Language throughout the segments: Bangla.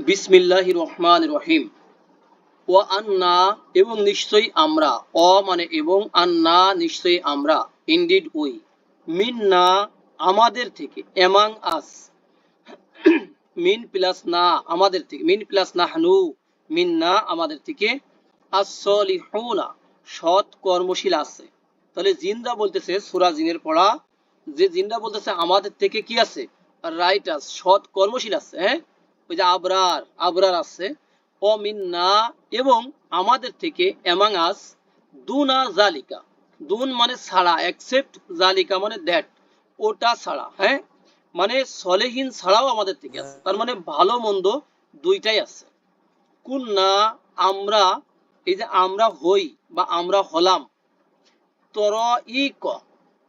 বিসমিল্লাহ রহমান রহিম ও আন্না, এবং নিশ্চয়ই আমরা, অ মানে এবং আন্না, নিশ্চয়ই আমরা ইন্ডিড উই মিন্না, আমাদের থেকে এমাং আস মিন প্লাস না, আমাদের থেকে, মিন প্লাস নাহনু, মিন্না, আমাদের থেকে আসলিহুনা সৎ কর্মশীল আছে। তাহলে জিন্দা বলতেছে, সুরা জিনের পড়া, যে জিন্দা বলতেছে, আমাদের থেকে কি আছে? রাইটাস সৎ কর্মশীল আছে হ্যাঁ? ওই যে আবরার আবরার আছে। অমিন্না এবং আমাদের থেকে এমাং আস দুনা জালিকা। দুন মানে ছাড়া অ্যাকসেপ্ট জালিকা মানে দ্যাট ওটা ছাড়া হ্যাঁ? মানে সলেহীন ছাড়াও আমাদের থেকে আছে। তার মানে ভালো মন্দ দুইটাই আছে। কুন্না, আমরা, এই যে আমরা হই বা আমরা হলাম। তর ই ক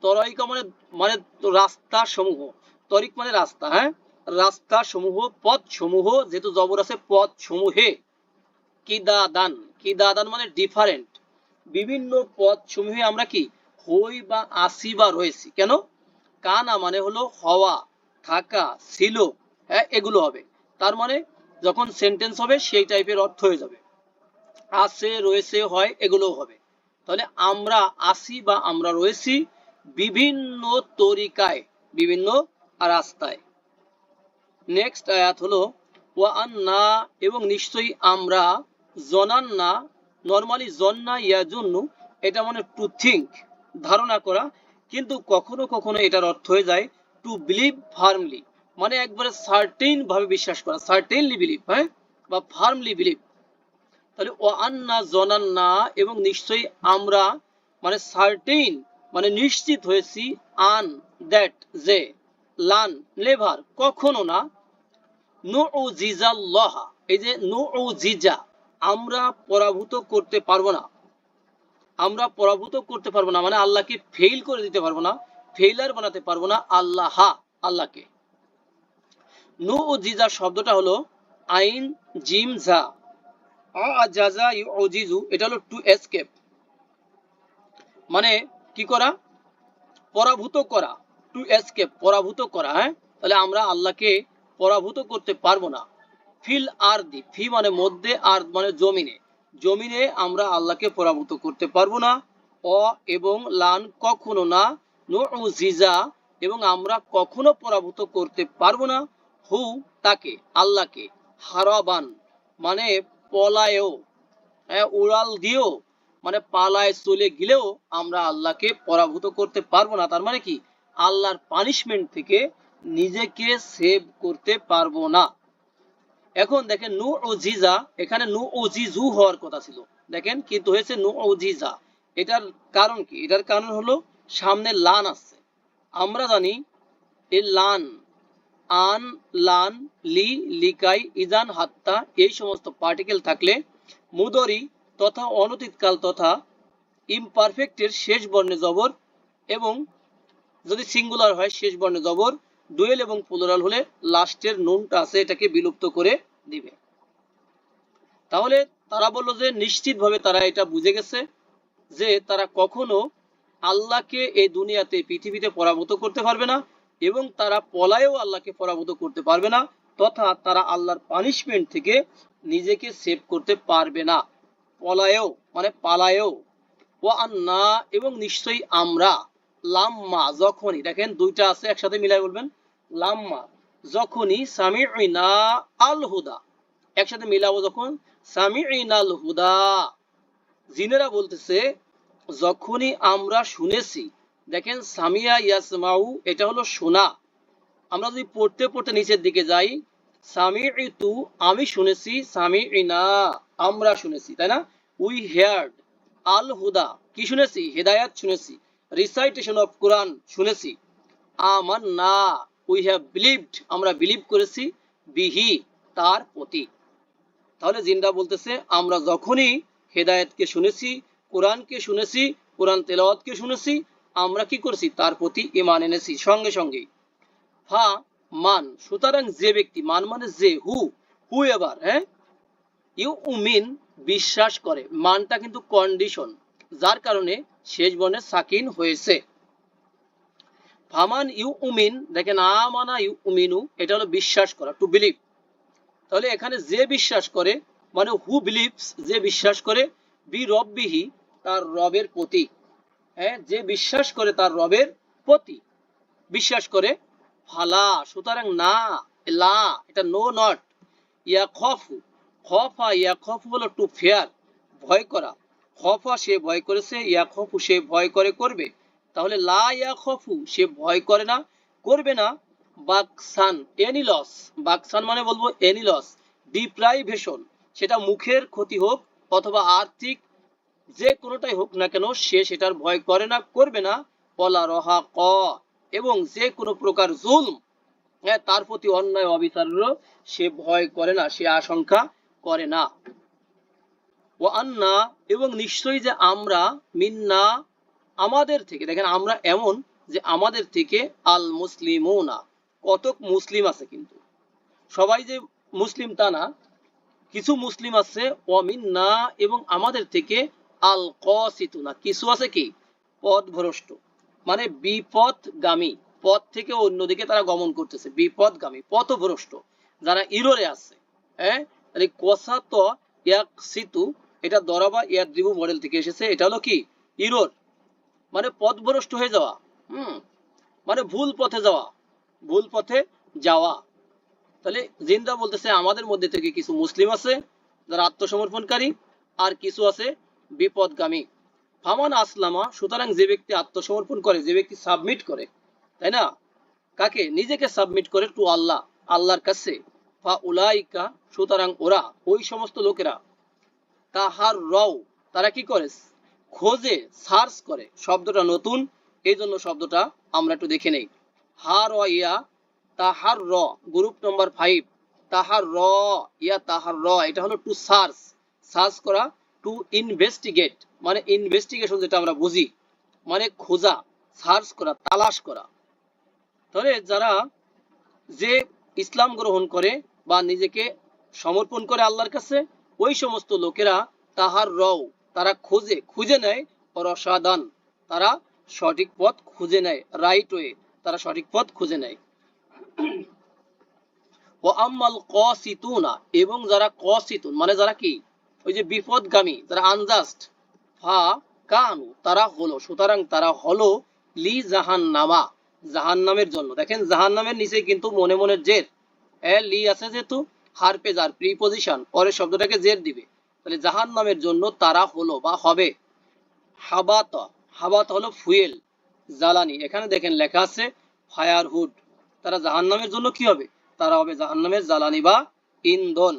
তরইক মানে মানে রাস্তা সমূহ তরিক মানে রাস্তা হ্যাঁ? রাস্তা সমূহ পথ সমূহ যেহেতু জবর আছে পথ সমূহে কিদাদান কিদাদান মানে ডিফারেন্ট বিভিন্ন পথ সমূহে আমরা কি? হই বা আসি বা রয়েছি। কেন? কানা মানে হলো হওয়া, থাকা, ছিল হ্যাঁ এগুলো হবে। তার মানে যখন সেন্টেন্স হবে, সেই টাইপের অর্থ হয়ে যাবে। আছে, রয়েছে, হয় এগুলো হবে। তাহলে আমরা আসি বা আমরা রয়েছি বিভিন্ন তরিকায়, বিভিন্ন রাস্তায়। নেক্সট আয়াত হলো, ওয়া আন্না এবং নিশ্চয়ই আমরা জনান্না নর্মালি জন্না ইয়াজুন্নু, এটা মানে টু থিঙ্ক ধারণা করা, কিন্তু কখনো কখনো এটার অর্থ হয়ে যায় টু বিলিভ ফার্মলি মানে একবারে সার্টেন ভাবে বিশ্বাস করা সার্টেনলি বিলিভ হ্যাঁ? বা ফার্মলি বিলিভ তাহলে ও আন্না জনান্না এবং নিশ্চয়ই আমরা মানে সার্টেন মানে নিশ্চিত হয়েছি, আন দ্যাট যে। লান নেভার কখনো না। জিজাল্লাহা এই যে নো ও জিজা আমরা পরাভূত করতে পারব না। আমরা পরাভূত করতে পারব না মানে আল্লাহকে ফেল করে দিতে পারব না ফেইলার বানাতে পারব না আল্লাহ, আল্লাহকে। নো ও জিজা শব্দটা হলো আইন, জিম, ঝা। আজাজা ইউজিজু, এটা হলো টু এসকেপ মানে কি করা? পরাভূত করা। টু এসকেপ পরাভূত করা হ্যাঁ? তাহলে আমরা আল্লাহকে পরাভূত করতে পারব না। ফিল আর দি ফি মানে মধ্যে আর মানে জমিনে। জমিনে আমরা আল্লাহকে পরাভূত করতে পারব না। অ এবং লান কখনো না নো জিজা এবং আমরা কখনো পরাভূত করতে পারব না। হু, তাকে, আল্লাহকে, হারাবান মানে পলায়ও হ্যাঁ উড়াল দিয়েও মানে পালায় চলে গেলেও আমরা আল্লাহকে পরাভূত করতে পারব না। তার মানে কি? আল্লাহর পানিশমেন্ট থেকে নিজেকে সেভ করতে পারব না। এখন দেখেন নু ও জিজা এখানে নু ও জিজু হওয়ার কথা ছিল। দেখেন, কিন্তু হয়েছে নু ও জিজা এটার কারণ কি? এটার কারণ হলো সামনে লান আছে আমরা জানি এই লান, আন, লান, লি, লিকাই, ইজান, হাত্তা এই সমস্ত পার্টিকেল থাকলে মুদরি তথা অনতীতকাল তথা ইমপারফেক্টের শেষ বর্ণে জবর এবং যদি সিঙ্গুলার হয়, শেষ বর্ণে জবর ডুয়েল এবং প্লুরাল হলে লাস্টের নুনটা আছে, এটাকে বিলুপ্ত করে দিবে। তাহলে তারা বলল যে, নিশ্চিতভাবে তারা এটা বুঝে গেছে যে তারা কখনো আল্লাহকে এই দুনিয়াতে, পৃথিবীতে পরাভূত করতে পারবে না এবং তারা পলায়ও আল্লাহকে পরাভূত করতে পারবে না তথা তারা আল্লাহর পানিশমেন্ট থেকে নিজেকে সেভ করতে পারবে না। পলায়ও মানে পালায়ও। ও আন্না, এবং নিশ্চয়ই আমরা। লাম্মা, যখনই, দেখেন দুইটা আছে, একসাথে মিলাই বলবেন, লাম্মা, যখনই সামিউনা আল হুদা একসাথে মিলাবো যখন সামিউনা আল হুদা জিনেরা বলতেছে, যখনই আমরা শুনেছি, দেখেন সামিয়া ইয়াসমাউ, এটা হলো শোনা আমরা যদি পড়তে পড়তে নিচের দিকে যাই সামি তু আমি শুনেছি সামি ইনা আমরা শুনেছি, তাই না? উই হেয়ার্ড আল হুদা কি শুনেছি? হেদায়াত শুনেছি। রিসাইটেশন অফ কোরআন শুনেছি। আমার না উই হ্যাভ বিলিভড আমরা বিলিভ করেছি বিহি, তার প্রতি। তাহলে জিন্দা বলতেছে, আমরা যখনই হেদায়েতকে শুনেছি, কোরআনকে শুনেছি, কোরআন তেলাওয়াতকে শুনেছি, আমরা কি করেছি? তার প্রতি ইমান এনেছি। সঙ্গে সঙ্গেই ফা, মান, সুতরাং যে ব্যক্তি, মান মানে যে হু হু এবার হ্যাঁ? ইউ উমিন বিশ্বাস করে। মানটা কিন্তু কন্ডিশন যার কারণে শেষ বর্ণে সাকিন হয়েছে। ফামান ইউ উমিন, দেখেন, আমানা ইউ উমিনু, এটা হলো বিশ্বাস করা টু বিলিভ তাহলে এখানে যে বিশ্বাস করে মানে হু বিলিভস যে বিশ্বাস করে, বি রব্বিহি, তার রবের প্রতি। হ্যাঁ যে বিশ্বাস করে, তার রবের প্রতি। বিশ্বাস করে, ফালা, সুতরাং না, লা, এটা নো নট ইয়া খফু খফা ইয়া খফু হলো টু ফেয়ার ভয় করা। খফা সে ভয় করেছে, ইয়া খফু সে ভয় করে করবে। তাহলে লা ইয়া খফু সে ভয় করে না, করবে না। বাকসান এনি লস বাকসান মানে বলব এনি লস ডিপ্রাইভেশন। সেটা মুখের ক্ষতি হোক অথবা আর্থিক, যে কোনোটাই হোক না কেন, সে সেটার ভয় করে না, করবে না। পলা রহা ক, এবং যে কোনো প্রকার জুলম হ্যাঁ তার প্রতি অন্যায়, অবিচারেরও সে ভয় করে না, সে আশঙ্কা করে না। ও আন্না, এবং নিশ্চয়ই যে আমরা, মিন্না, আমাদের থেকে। দেখেন, আমরা এমন যে আমাদের থেকে আল মুসলিমুনা কতক মুসলিম আছে কিন্তু। সবাই যে মুসলিম তা না, কিছু মুসলিম আছে অমিন্না এবং আমাদের থেকে আল কসিতুনা কিছু আছে কি? পথভ্রষ্ট। মানে বিপদগামী পথ থেকে অন্যদিকে তারা গমন করতেছে। বিপদগামী পথভ্রষ্ট। যারা ইরোরে আছে হ্যাঁ? তাহলে কসা তো এক সিতু এটা দরাবা ইয়ার দ্রিবু মডেল থেকে এসেছে। এটা হলো কি? ইরোর। মানে পথভ্রষ্ট হয়ে যাওয়া। হুম? মানে ভুল পথে যাওয়া। ভুল পথে যাওয়া। তাহলে জিন্দা বলতেছে, আমাদের মধ্যে থেকে কিছু মুসলিম আছে, যারা আত্মসমর্পণকারী, আর কিছু আছে বিপদগামী। ফামান আসলামা, সুতরাং যে ব্যক্তি আত্মসমর্পণ করে, যে ব্যক্তি সাবমিট করে, তাই না? কাকে? নিজেকে সাবমিট করে টু আল্লাহ, আল্লাহর কাছে। ফা উলাইকা সুতরাং ওরা, ওই সমস্ত লোকেরা তাহার রও তারা কি করে? খোঁজে, সার্চ করে। শব্দটা নতুন এই জন্য শব্দটা আমরা একটু দেখে নেই। হার ইয়া তাহার র গ্রুপ নম্বর ফাইভ তাহার র ইয়া তাহার র এটা হলো টু সার্চ সার্চ করা টু ইনভেস্টিগেট মানে ইনভেস্টিগেশন যেটা আমরা বুঝি। মানে খোঁজা সার্চ করা, তালাশ করা। তাহলে যারা যে ইসলাম গ্রহণ করে বা নিজেকে সমর্পণ করে আল্লাহর কাছে ওই সমস্ত লোকেরা তাহার রও, তারা খোঁজে, খুঁজে নেয় রসাদান তারা সঠিক পথ খুঁজে নেয় রাইট ওয়ে তারা সঠিক পথ খুঁজে নেয়। ও আম্মাল কসিতুনা, এবং যারা কসিতুন মানে যারা কি? ওই যে বিপদগামী, যারা আনজাস্ট ফা কানু, তারা হলো, সুতরাং তারা হলো লি জাহান নামা জাহান নামের জন্য। দেখেন জাহান নামের নিচে কিন্তু মনে মনে জের। এ, লি আছে যেহেতু? হারপেজ আর প্রিপোজিশন পরের শব্দটাকে জের দিবে। তাহলে জাহান নামের জন্য তারা হলো বা হবে। হাবাত হাবাত হলো ফুয়েল, জ্বালানি। এখানে দেখেন লেখা আছে ফায়ারহুড তারা জাহান নামের জন্য কি হবে? তারা হবে জাহান নামের জ্বালানি বা ইন্ধন।